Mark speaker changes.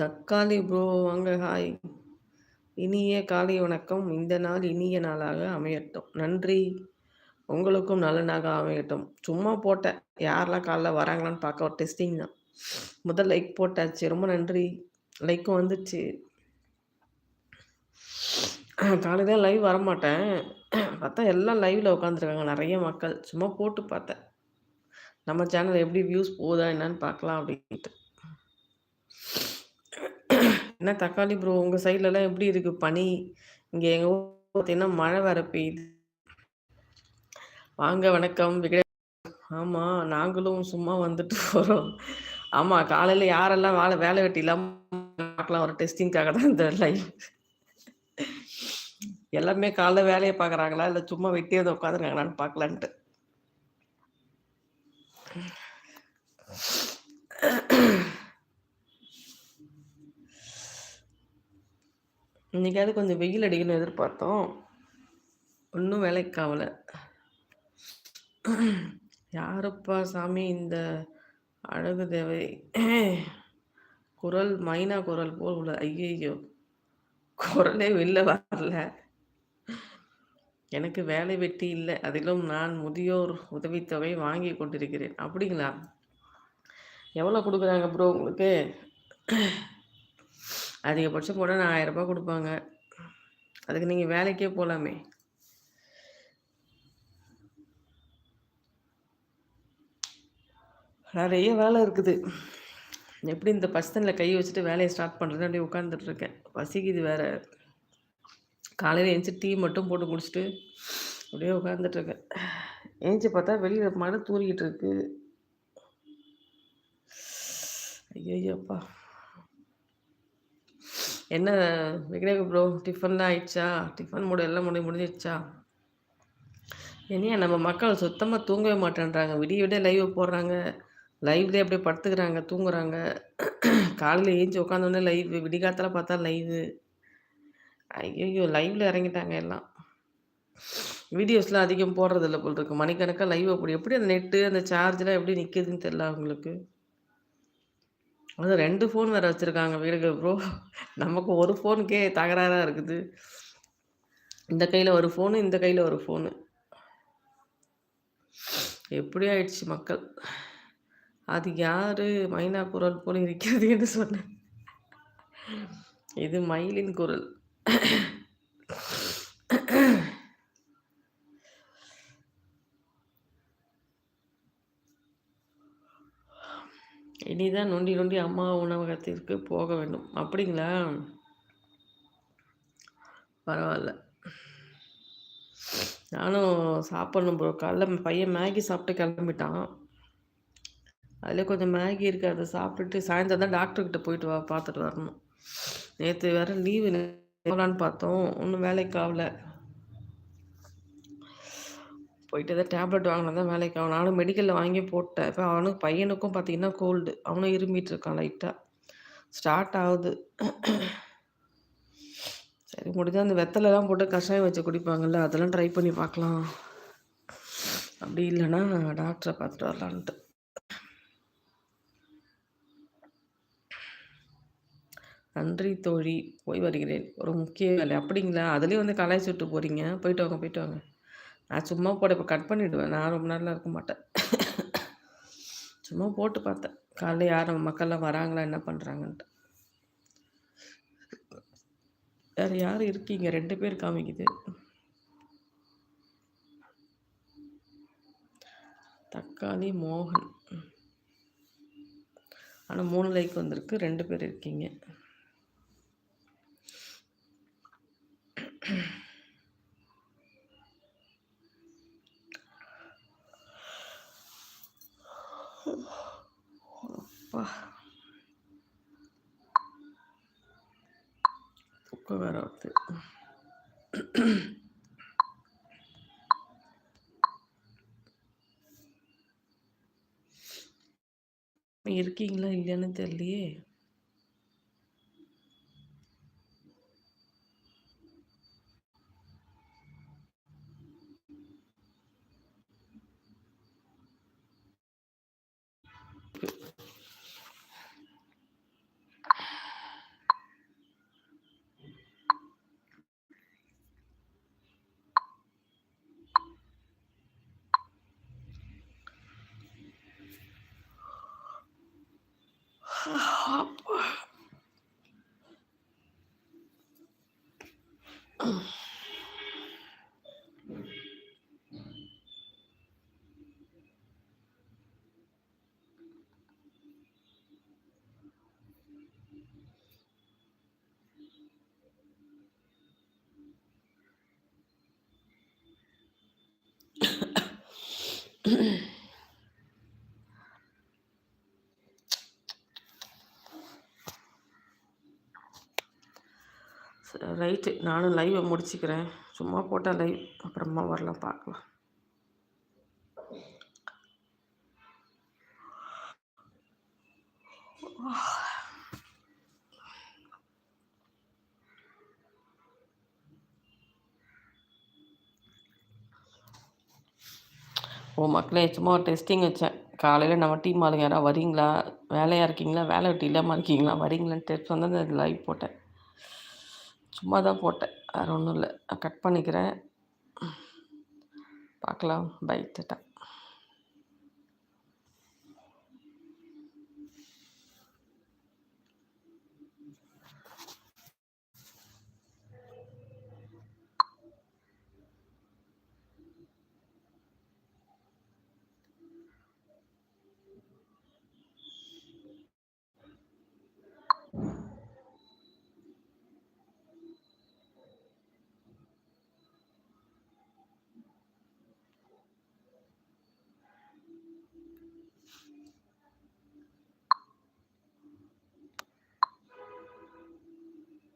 Speaker 1: தக்காளி ப்ரோ வாங்க ஹாய் இனிய காலை வணக்கம். இந்த நாள் இனிய நாளாக அமையட்டும். நன்றி. உங்களுக்கும் நல்ல நாளாக அமையட்டும். சும்மா போட்டேன். யாரெல்லாம் காலைல வராங்களான்னு பார்க்க ஒரு டெஸ்டிங் தான். முதல் லைக் போட்டாச்சு. ரொம்ப நன்றி. லைக்கும் வந்துச்சு. காலையில் லைவ் வரமாட்டேன். பார்த்தா எல்லாம் லைவில் உட்காந்துருக்காங்க நிறைய மக்கள். சும்மா போட்டு பார்த்தேன். நம்ம சேனல் எப்படி வியூஸ் போகுதா என்னன்னு பார்க்கலாம் அப்படின்ட்டு. என்ன தக்காளி ப்ரோ உங்கள் சைட்லலாம் எப்படி இருக்குது பனி? இங்கே எங்கள் ஊர் பார்த்தீங்கன்னா மழை வர பெய்யுது வாங்க வணக்கம். விகட ஆமாம் நாங்களும் சும்மா வந்துட்டு போகிறோம் ஆமாம் காலையில் யாரெல்லாம் வேலை வேலை வெட்டி இல்லாமல் பார்க்கலாம். ஒரு டெஸ்டிங்காக தான் இந்த லைவ் எல்லாமே காலைல வேலையை பார்க்குறாங்களா இல்லை சும்மா வெட்டியே வந்து உட்காந்துருக்காங்களான்னு பார்க்கலான்ட்டு இன்னைக்காவது கொஞ்சம் வெயில் அடிக்கணும்னு எதிர்பார்த்தோம். ஒன்றும் வேலைக்கு ஆகல யாருப்பா சாமி இந்த அழகு தேவை? குரல் மைனா குரல் போல் உள்ள ஐயையோ குரலே வெளில வரல. எனக்கு வேலை வெட்டி இல்லை அதிலும் நான் முதியோர் உதவித்தொகை வாங்கி கொண்டிருக்கிறேன். அப்படிங்களா? எவ்வளோ கொடுக்குறாங்க ப்ரோ உங்களுக்கு? அதிகபட்சம் கூட நான் ஆயிரரூபா கொடுப்பாங்க. அதுக்கு நீங்கள் வேலைக்கே போகலாமே நிறைய வேலை இருக்குது. எப்படி இந்த பஸ்தனில் கை வச்சுட்டு வேலையை ஸ்டார்ட் பண்ணுறது அப்படியே உட்காந்துட்ருக்கேன் பசிக்குது வேறு. காலையில் எழுந்துச்சி டீ மட்டும் போட்டு குடிச்சிட்டு அப்படியே உட்காந்துட்ருக்கேன் ஏஞ்சி பார்த்தா வெளியில் மழை தூரிக்கிட்டு இருக்கு. ஐயோப்பா என்ன விக்னேக் ப்ரோ டிஃபன்லாம் ஆயிடுச்சா? டிஃபன் மூடு எல்லாம் முடி முடிஞ்சிடுச்சா? இனியா நம்ம மக்கள் சுத்தமாக தூங்கவே மாட்டேன்றாங்க. விடிய விட லைவ் போடுறாங்க. லைவ்லேயே அப்படியே படுத்துக்கிறாங்க தூங்குறாங்க. காலையில் ஏஞ்சி உட்காந்தோடனே லைவ் விடிகாலத்தில் பார்த்தா லைவு ஐயோ லைவில் இறங்கிட்டாங்க எல்லாம். வீடியோஸ்லாம் அதிகம் போடுறதில்ல போல் இருக்கு. மணிக்கணக்காக லைவ் அப்படி. எப்படி அந்த நெட்டு அந்த சார்ஜெலாம் எப்படி நிற்கிதுன்னு தெரில அவங்களுக்கு. அது ரெண்டு ஃபோன் வேறு வச்சுருக்காங்க வீடுங்க ப்ரோ நமக்கு ஒரு ஃபோனுக்கே தகராறாக இருக்குது. இந்த கையில் ஒரு ஃபோனு இந்த கையில் ஒரு ஃபோனு எப்படி ஆயிடுச்சு மக்கள்? அது யார்? மைனா குரல் போல இருக்கிறது என்று சொன்னேன். இது மயிலின் குரல். இனிதான் நொண்டி நொண்டி அம்மா உணவகத்திற்கு போக வேண்டும். அப்படிங்களா? பரவாயில்ல. நானும் சாப்பிட்ணும் ப்ரோ காலைல பையன் மேகி சாப்பிட்டு கிளம்பிட்டான். அதில் கொஞ்சம் மேகி இருக்குது அதை சாப்பிட்டுட்டு சாயந்தரம் தான் டாக்டர்கிட்ட போயிட்டு வா பார்த்துட்டு வரணும். நேற்று வேறு லீவு போகலான்னு பார்த்தோம். ஒன்றும் வேலைக்கு ஆகல. போயிட்டு எதாவது டேப்லெட் வாங்கினா தான் வேலைக்கு ஆகும் நானும் மெடிக்கலில் வாங்கி போட்டேன். இப்போ அவனுக்கு பையனுக்கும் பார்த்தீங்கன்னா கோல்டு அவனும் இருமிட்டு இருக்கான் லைட்டாக ஸ்டார்ட் ஆகுது. சரி முடிஞ்சால் அந்த வெத்தலைலாம் போட்டு கஷாயம் வச்சு குடிப்பாங்கல்ல அதெல்லாம் ட்ரை பண்ணி பார்க்கலாம். அப்படி இல்லைன்னா டாக்டரை பார்த்துட்டு வரலான்ட்டு. நன்றி தோழி. போய் வருகிறேன். ஒரு முக்கிய வேலை. அப்படிங்களா? அதுலேயும் வந்து கலாய்ச்சி விட்டு போகிறீங்க போயிட்டு வாங்க போயிட்டு வாங்க. நான் சும்மா போட இப்போ கட் பண்ணிவிடுவேன் நான் ரொம்ப நேரம்லாம் இருக்க மாட்டேன். சும்மா போட்டு பார்த்தேன். காலையில் யார் மக்கள்லாம் வராங்களா? என்ன பண்ணுறாங்கன்ட்டு வேறு யார் இருக்கீங்க? ரெண்டு பேர் காமிக்குது. தக்காளி மோகன். ஆனால் மூணு லைக் வந்திருக்கு. ரெண்டு பேர் இருக்கீங்க. அப்பா தூக்கம் வேற வருது இருக்கீங்களா இல்லையான்னு தெரியலையே ரைட்டு நானும் லைவை முடிச்சுக்கிறேன். சும்மா போட்டால் லைவ் அப்புறமா வரலாம் பார்க்கலாம். ஓ மக்களே சும்மா ஒரு டெஸ்டிங் வச்சேன். காலையில் நம்ம டீம் ஆளுங்க யாராவது வரீங்களா வேலையாக இருக்கீங்களா? வேலை விட்டு இல்லாமல் இருக்கீங்களா? வரீங்களான்னு டெஸ்ட் வந்து அந்த லைவ் போட்டேன். சும்மா தான் போட்டேன். வேறு ஒன்றும் இல்லை. கட் பண்ணிக்கிறேன். பார்க்கலாம். By ta-ta